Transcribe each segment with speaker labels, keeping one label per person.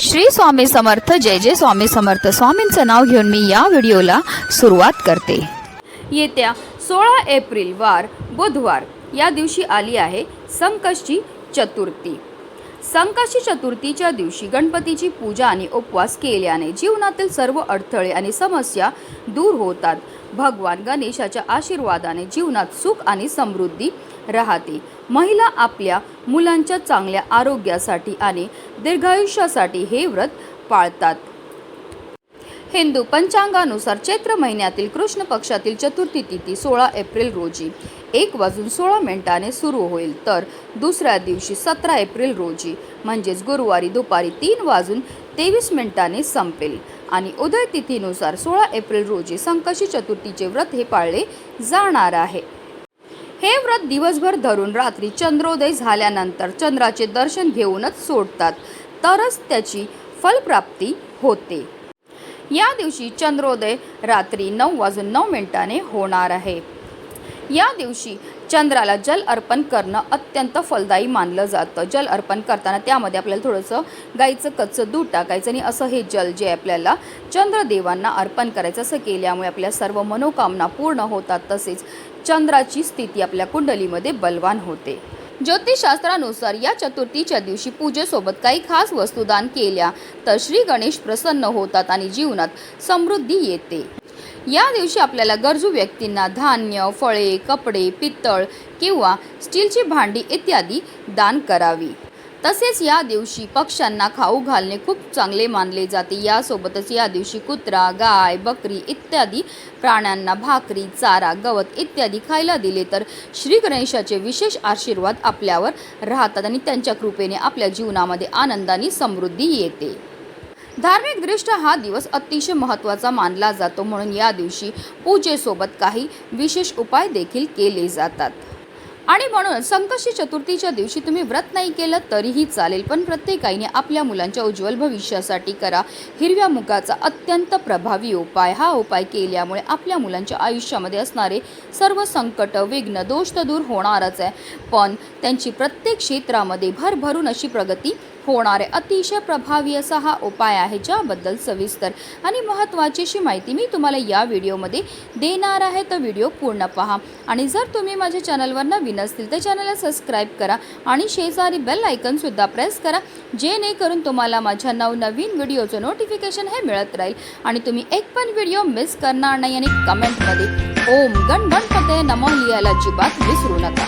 Speaker 1: श्री स्वामी समर्थ जय जय स्वामी समर्थ. स्वामींचं नाव घेऊन मी या व्हिडिओला सुरुवात करते. येत्या सोळा एप्रिल वार बुधवार या दिवशी आली आहे संकष्टी चतुर्थी. संकष्टी चतुर्थीच्या दिवशी गणपतीची पूजा आणि उपवास केल्याने जीवनातील सर्व अडथळे आणि समस्या दूर होतात. भगवान गणेशाच्या आशीर्वादाने जीवनात सुख आणि समृद्धी राहते. महिला आपल्या मुलांच्या चांगल्या आरोग्यासाठी आणि दीर्घायुष्यासाठी हे व्रत पाळतात. हिंदू पंचांगानुसार चैत्र महिन्यातील कृष्ण पक्षातील चतुर्थी तिथी सोळा एप्रिल रोजी. एक वाजून सोळा मिनिटाने सुरू होईल. तर दुसऱ्या दिवशी सतरा एप्रिल रोजी म्हणजेच गुरुवारी दुपारी तीन वाजून तेवीस मिनिटाने संपेल. आणि उदय तिथीनुसार सोळा एप्रिल रोजी संकशी चतुर्थीचे व्रत हे पाळले जाणार आहे. हे व्रत दिवसभर धरून रात्री चंद्रोदय झाल्यानंतर चंद्राचे दर्शन घेऊनच सोडतात. तरच त्याची फलप्राप्ती होते. या दिवशी चंद्रोदय रात्री नऊ वाजून नऊ मिनिटाने होणार आहे. या दिवशी चंद्राला जल अर्पण करणं अत्यंत फलदायी मानलं जातं. जल अर्पण करताना त्यामध्ये आपल्याला थोडंसं गाईचं कच्चं दूध टाकायचं आणि असं हे जल जे आपल्याला चंद्रदेवांना अर्पण करायचं असं केल्यामुळे आपल्या सर्व मनोकामना पूर्ण होतात. तसेच चंद्राची स्थिती आपल्या कुंडलीमध्ये बलवान होते. ज्योतिषशास्त्रानुसार या चतुर्थीच्या दिवशी पूजेसोबत काही खास वस्तू दान केल्या तर श्री गणेश प्रसन्न होतात आणि जीवनात समृद्धी येते. या दिवशी आपल्याला गरजू व्यक्तींना धान्य फळे कपडे पितळ किंवा स्टीलची भांडी इत्यादी दान करावी. तसेच या दिवशी पक्ष्यांना खाऊ घालणे खूप चांगले मानले जाते. यासोबतच या दिवशी कुत्रा गाय बकरी इत्यादी प्राण्यांना भाकरी चारा गवत इत्यादी खायला दिले तर श्री गणेशाचे विशेष आशीर्वाद आपल्यावर राहतात आणि त्यांच्या कृपेने आपल्या जीवनामध्ये आनंदाने समृद्धी येते. धार्मिकदृष्ट्या हा दिवस अतिशय महत्त्वाचा मानला जातो म्हणून या दिवशी पूजेसोबत काही विशेष उपाय देखील केले जातात. आणि म्हणून संकष्टी चतुर्थीच्या दिवशी तुम्ही व्रत नाही केलं तरीही चालेल पण प्रत्येकाने आपल्या मुलांच्या उज्ज्वल भविष्यासाठी करा. हिरव्या मुगाचा अत्यंत प्रभावी उपाय. हा उपाय केल्यामुळे आपल्या मुलांच्या आयुष्यामध्ये असणारे सर्व संकट विघ्न दोष तर दूर होणारच आहे. पण त्यांची प्रत्येक क्षेत्रामध्ये भरभरून अशी प्रगती होणार आहे. अतिशय प्रभावी असा हा उपाय आहे ज्याबद्दल सविस्तर आणि महत्त्वाची अशी माहिती मी तुम्हाला या व्हिडिओमध्ये देणार आहे. तर व्हिडिओ पूर्ण पहा. आणि जर तुम्ही माझ्या चॅनलवर नवीन असतील तर चॅनलला सबस्क्राईब करा आणि शेजारी बेल आयकनसुद्धा प्रेस करा जेणेकरून तुम्हाला माझ्या नवनवीन व्हिडिओचं नोटिफिकेशन हे मिळत राहील. आणि तुम्ही एक पण व्हिडिओ मिस करणार नाही आणि कमेंटमध्ये ओम गण गणपते नमो लिहायला अजिबात विसरू नका.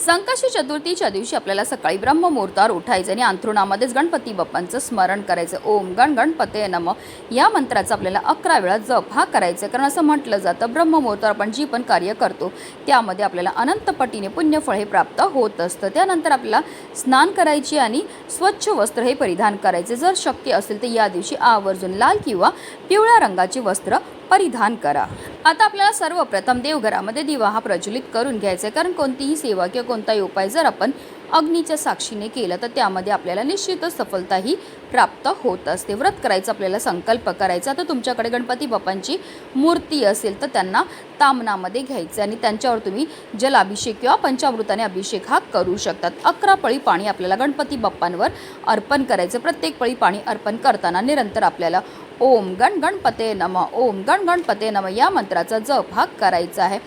Speaker 1: संकष्टी चतुर्थीच्या दिवशी आपल्याला सकाळी ब्रह्ममुहूर्तावर उठायचं आणि अंथरुणामध्येच गणपती बाप्पांचं स्मरण करायचं. ओम गण गणपते नम. या मंत्राचा आपल्याला अकरा वेळा जप हा करायचा. कारण असं म्हटलं जातं ब्रह्ममुहूर्तावर आपण जी पण कार्य करतो त्यामध्ये आपल्याला अनंतपटीने पुण्यफळ हे प्राप्त होत असतं. त्यानंतर आपल्याला स्नान करायचे आणि स्वच्छ वस्त्र हे परिधान करायचे. जर शक्य असेल तर या दिवशी आवर्जून लाल किंवा पिवळ्या रंगाची वस्त्र परिधान करा. आता आपल्याला सर्वप्रथम देवघरामध्ये दिवा हा प्रज्वलित करून घ्यायचा आहे. कारण कोणतीही सेवा किंवा कोणताही उपाय जर आपण अग्नीच्या साक्षीने केलं तर त्यामध्ये आपल्याला निश्चितच सफलता ही प्राप्त होत असते. व्रत करायचं आपल्याला संकल्प करायचा तर तुमच्याकडे गणपती बाप्पांची मूर्ती असेल तर त्यांना तामनामध्ये घ्यायचं आणि त्यांच्यावर तुम्ही जलाभिषेक किंवा पंचामृताने अभिषेक हा करू शकतात. अकरा पळी पाणी आपल्याला गणपती बाप्पांवर अर्पण करायचं प्रत्येक पळी पाणी अर्पण करताना निरंतर आपल्याला ओम गण गणपते नम ओम गण गणपते नम या मंत्राचा जप हा करायचा आहे.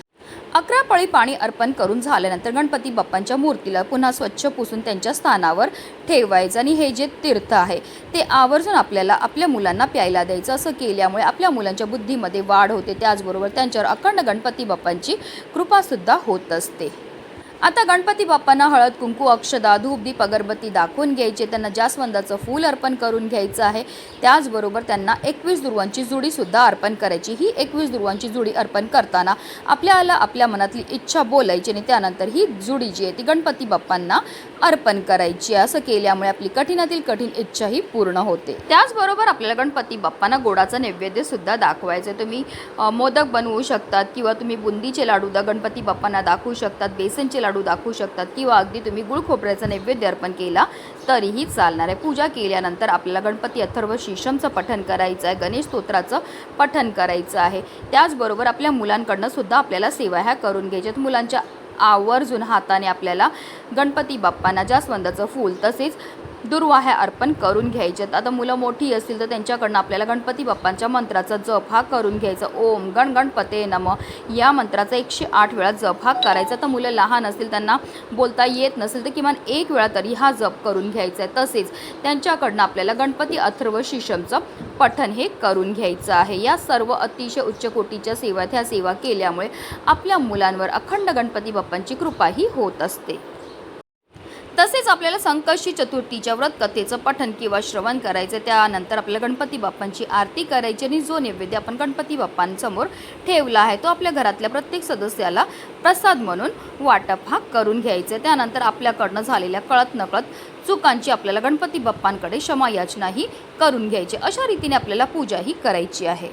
Speaker 1: अकरा पळी पाणी अर्पण करून झाल्यानंतर गणपती बाप्पांच्या मूर्तीला पुन्हा स्वच्छ पुसून त्यांच्या स्थानावर ठेवायचं आणि हे जे तीर्थ आहे ते आवर्जून आपल्याला आपल्या मुलांना प्यायला द्यायचं. असं केल्यामुळे आपल्या मुलांच्या बुद्धीमध्ये वाढ होते. त्याचबरोबर त्यांच्यावर अखंड गणपती बाप्पांची कृपासुद्धा होत असते. आता गणपती बाप्पांना हळद कुंकू अक्षदा धूप दीप अगरबत्ती दाखवून घ्यायचे. त्यांना जास्वंदाचं फूल अर्पण करून घ्यायचं आहे त्याचबरोबर त्यांना एकवीस दुर्वांची जुडीसुद्धा अर्पण करायची. ही एकवीस दुर्वांची जुडी अर्पण करताना आपल्याला आपल्या मनातली इच्छा बोलायची आणि त्यानंतर ही जुडी जी आहे ती गणपती बाप्पांना अर्पण करायची असं केल्यामुळे आपली कठीणातील कठीण इच्छा ही पूर्ण होते. त्याचबरोबर आपल्याला गणपती बाप्पांना गोडाचं नैवेद्य सुद्धा दाखवायचं आहे. तुम्ही मोदक बनवू शकतात किंवा तुम्ही बुंदीचे लाडू द गणपती बाप्पांना दाखवू शकतात बेसनचे लाडू दाखवू शकतात किंवा अगदी तुम्ही गुळ खोबऱ्याचा नैवेद्य अर्पण केला तरीही चालणार आहे. पूजा केल्यानंतर आपल्याला गणपती अथर्व शीशमचं पठन करायचं आहे गणेश स्तोत्राचं पठन करायचं आहे. त्याचबरोबर आपल्या मुलांकडनं सुद्धा आपल्याला सेवा ह्या करून घ्यायच्यात मुलांच्या आवर्जून हाताने आपल्याला गणपती बाप्पांना जास्वंदाचं फूल तसेच दुर्वाह्या अर्पण करून घ्यायच्यात आता मुलं मोठी असतील तर त्यांच्याकडनं आपल्याला गणपती बाप्पांच्या मंत्राचा जप हा करून घ्यायचा. ओम गण गणपते नम. या मंत्राचा एकशे आठ वेळा जप हा करायचा. तर मुलं लहान असतील त्यांना बोलता येत नसेल तर किमान एक वेळा तरी हा जप करून घ्यायचा. आहे तसेच त्यांच्याकडनं आपल्याला गणपती अथर्व शिशमचं पठण हे करून घ्यायचं आहे. या सर्व अतिशय उच्च कोटीच्या सेवा ह्या सेवा केल्यामुळे आपल्या मुलांवर अखंड गणपती बाप्पांची कृपाही होत असते. तसेच आपल्याला संकष्टी चतुर्थीच्या व्रत कथेचं पठन किंवा श्रवण करायचं त्यानंतर आपल्याला गणपती बाप्पांची आरती करायची आणि जो नैवेद्य आपण गणपती बाप्पांसमोर ठेवला आहे तो आपल्या घरातल्या प्रत्येक सदस्याला प्रसाद म्हणून वाटप हा करून घ्यायचा त्यानंतर आपल्याकडनं झालेल्या कळत नकळत चुकांची आपल्याला गणपती बाप्पांकडे क्षमायाचनाही करून घ्यायची. अशा रीतीने आपल्याला पूजाही करायची आहे.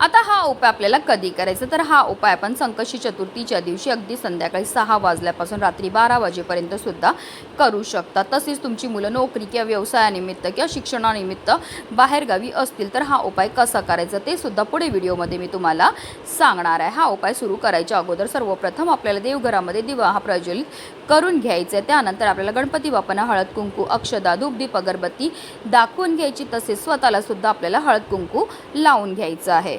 Speaker 1: आता हा उपाय आपल्याला कधी करायचा? तर हा उपाय आपण संकष्टी चतुर्थीच्या दिवशी अगदी संध्याकाळी सहा वाजल्यापासून रात्री बारा वाजेपर्यंत सुद्धा करू शकता. तसेच तुमची मुलं नोकरी किंवा व्यवसायानिमित्त किंवा शिक्षणानिमित्त बाहेरगावी असतील तर हा उपाय कसा करायचा ते सुद्धा पुढे व्हिडिओमध्ये मी तुम्हाला सांगणार आहे. हा उपाय सुरू करायच्या अगोदर सर्वप्रथम आपल्याला देवघरामध्ये दिवा हा प्रज्वलित करून घ्यायचा आहे. त्यानंतर आपल्याला गणपती बाप्पांना हळद कुंकू अक्षदा धूपदीप अगरबत्ती दाखवून घ्यायची. तसेच स्वतःला सुद्धा आपल्याला हळद कुंकू लावून घ्यायचं आहे.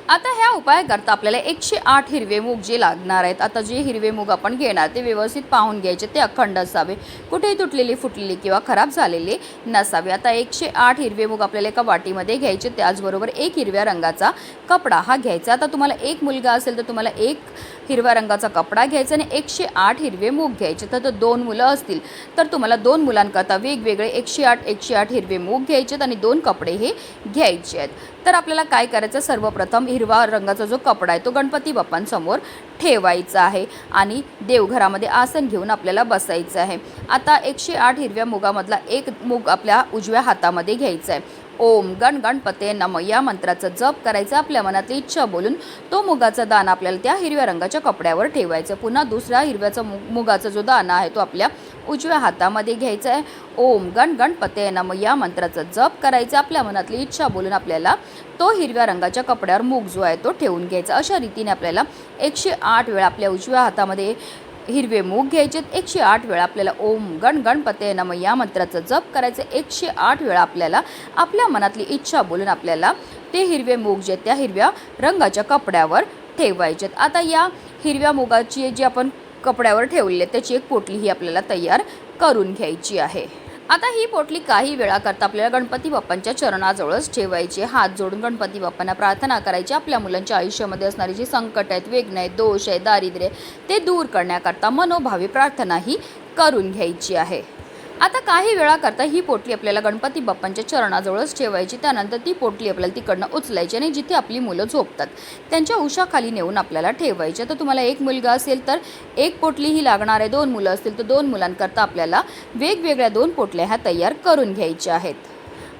Speaker 1: आता ह्या उपायाकरता आपल्याला एकशे आठ हिरवे मूग जे लागणार आहेत आता जे हिरवे मूग आपण घेणार ते व्यवस्थित पाहून घ्यायचे ते अखंड असावे. कुठेही तुटलेली फुटलेली किंवा खराब झालेले नसावे. आता एकशे आठ हिरवे मूग आपल्याला एका वाटीमध्ये घ्यायचे त्याचबरोबर एक हिरव्या रंगाचा कपडा हा घ्यायचा. आता तुम्हाला एक मुलगा असेल तर तुम्हाला एक हिरव्या रंगाचा कपडा घ्यायचा आणि एकशे आठ हिरवे मूग घ्यायचे. तर दोन मुलं असतील तर तुम्हाला दोन मुलांकरता वेगवेगळे एकशे आठ एकशे आठ हिरवे मूग घ्यायचे आहेत आणि दोन कपडे हे घ्यायचे आहेत. तर आपल्याला काय करायचं? सर्वप्रथम हिरवा रंगाचा जो कपडा आहे तो गणपती बाप्पांसमोर ठेवायचा आहे आणि देवघरामध्ये आसन घेऊन आपल्याला बसायचं आहे. आता एकशे आठ हिरव्या मुगामधला एक मूग आपल्या उजव्या हातामध्ये घ्यायचा आहे. ओम गण गणपते नम. या मंत्राचा जप करायचा आपल्या मनातली इच्छा बोलून तो मुगाचा दाना आपल्याला त्या हिरव्या रंगाच्या कपड्यावर ठेवायचं. पुन्हा दुसऱ्या हिरव्याचा मु मुगाचा जो दाना आहे तो आपल्या उजव्या हातामध्ये घ्यायचा आहे. ओम गण गणपते नम. या मंत्राचा जप करायचा आपल्या मनातली इच्छा बोलून आपल्याला तो हिरव्या रंगाच्या कपड्यावर मूग जो आहे तो ठेवून घ्यायचा. अशा रीतीने आपल्याला एकशे आठ वेळा आपल्या उजव्या हातामध्ये हिरवे मूग घ्यायचेत एकशे आठ वेळा आपल्याला ओम गण गणपते नम या मंत्राचं जप करायचं. एकशे आठ वेळा आपल्याला आपल्या मनातली इच्छा बोलून आपल्याला ते हिरवे मूग जे त्या हिरव्या रंगाच्या कपड्यावर ठेवायचेत आता या हिरव्या मुगाची जी आपण कपड्यावर ठेवलेली आहे त्याची एक पोटली ही आपल्याला तयार करून घ्यायची आहे. आता ही पोटली काही वेळाकरता आपल्याला गणपती बाप्पांच्या चरणाजवळच ठेवायची हात जोडून गणपती बाप्पांना प्रार्थना करायची. आपल्या मुलांच्या आयुष्यामध्ये असणारी जी संकट आहेत वेगणं आहेत दोष आहे दारिद्र्य ते दूर करण्याकरता मनोभावी प्रार्थना ही करून घ्यायची आहे. आता काही वेळा करता ही पोटली आपल्याला गणपती बाप्पांच्या चरणाजवळच ठेवायची. त्यानंतर ती पोटली आपल्याला तिकडनं उचलायची आणि जिथे आपली मुलं झोपतात त्यांच्या उशाखाली नेऊन आपल्याला ठेवायची. तर तुम्हाला एक मुलगा असेल तर एक पोटली ही लागणार आहे. दोन मुलं असतील तर दोन मुलांकरता आपल्याला वेगवेगळ्या दोन पोटल्या ह्या तयार करून घ्यायच्या आहेत.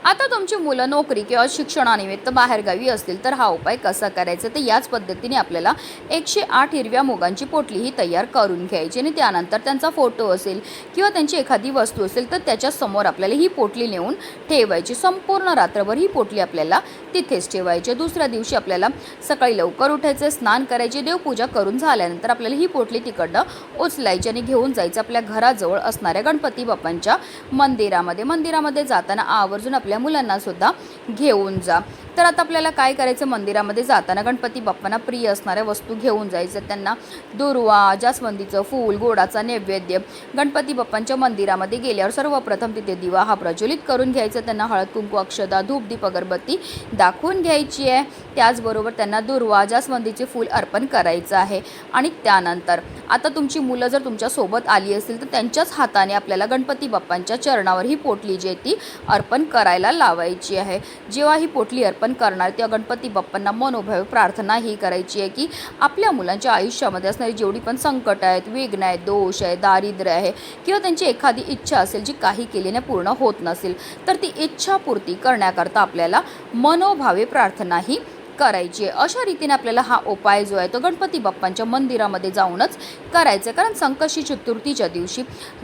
Speaker 1: आता तुमची मुलं नोकरी किंवा शिक्षणानिमित्त बाहेरगावी असतील तर हा उपाय कसा करायचा? तर याच पद्धतीने आपल्याला एकशे आठ हिरव्या मुगांची पोटली ही तयार करून घ्यायची आणि त्यानंतर त्यांचा फोटो असेल किंवा त्यांची एखादी वस्तू असेल तर त्याच्यासमोर आपल्याला ही पोटली नेऊन ठेवायची. संपूर्ण रात्रभर ही पोटली आपल्याला तिथेच ठेवायची. दुसऱ्या दिवशी आपल्याला सकाळी लवकर उठायचे स्नान करायचे देवपूजा करून झाल्यानंतर आपल्याला ही पोटली तिकडनं उचलायची आणि घेऊन जायचं आपल्या घराजवळ असणाऱ्या गणपती बाप्पांच्या मंदिरामध्ये. मंदिरामध्ये जाताना आवर्जून आपल्या मुलांना सुद्धा घेऊन जा. तर आता आपल्याला काय करायचं? मंदिरामध्ये जाताना गणपती बाप्पांना प्रिय असणाऱ्या वस्तू घेऊन जायचं. त्यांना दुर्वा जास्वंदीचं फूल गोडाचा नैवेद्य. गणपती बाप्पांच्या मंदिरामध्ये गेल्यावर सर्वप्रथम तिथे दिवा हा प्रज्वलित करून घ्यायचा. त्यांना हळद कुंकू अक्षदा धूप दीप अगरबत्ती दाखवून घ्यायची आहे. त्याचबरोबर त्यांना दुर्वा जास्वंदीचे फूल अर्पण करायचं आहे. आणि त्यानंतर आता तुमची मुलं जर तुमच्यासोबत आली असतील तर त्यांच्याच हाताने आपल्याला गणपती बाप्पांच्या चरणावर ही पोटली जी आहे ती अर्पण करायला लावायची आहे. जेव्हा ही पोटली अर्पण करणार. तेव्हा गणपती बाप्पांना मनोभावे प्रार्थना ही करायची आहे की आपल्या मुलांच्या आयुष्यामध्ये असणारी जेवढी पण संकट आहेत विघ्न आहेत दोष आहे दारिद्र्य आहे किंवा त्यांची एखादी इच्छा असेल जी काही केल्याने पूर्ण होत नसेल तर ती इच्छापूर्ती करण्याकरता आपल्याला मनोभावे प्रार्थना ही करायची आहे. अशा रीतीने आपल्याला हा उपाय जो आहे तो गणपती बाप्पांच्या मंदिरामध्ये जाऊनच करायचा आहे. कारण संकष्टी चतुर्थीच्या दिवशी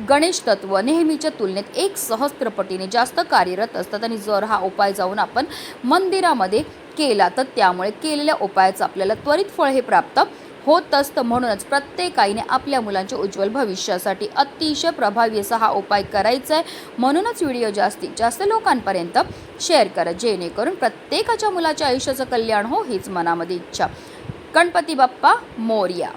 Speaker 1: गणेश तत्व नेहमीच्या तुलनेत एक सहस्त्रपटीने जास्त कार्यरत असतात आणि जर हा उपाय जाऊन आपण मंदिरामध्ये केला तर त्यामुळे केलेल्या उपायाचं आपल्याला त्वरित फळ हे प्राप्त होत असतं म्हणूनच प्रत्येकाईने आपल्या मुलांच्या उज्ज्वल भविष्यासाठी अतिशय प्रभावी असा हा उपाय करायचा आहे म्हणूनच व्हिडिओ जास्तीत जास्त लोकांपर्यंत शेअर करा जेणेकरून प्रत्येकाच्या मुलाच्या आयुष्याचं कल्याण हो हीच मनामध्ये इच्छा. गणपती बाप्पा मोर्या.